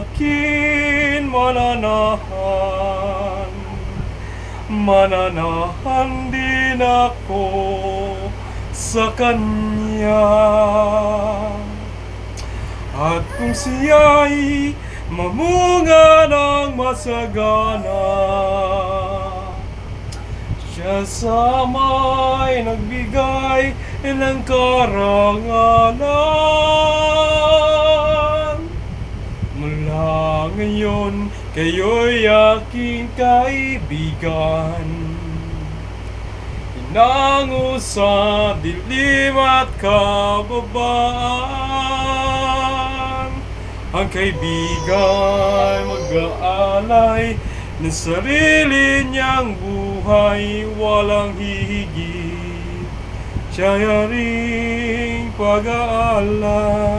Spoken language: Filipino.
akin mananahan. Mananahan din ako sa Kanya. At kung siya'y mamunga ng masagana siya sa may nagbigay ng karangalan ngayon, kayo'y aking kaibigan. Inango sa dilim at kababaan Ang kaibigan mag-aalay ng sarili niyang buhay walang hihigit Siya'y aring pag-aalay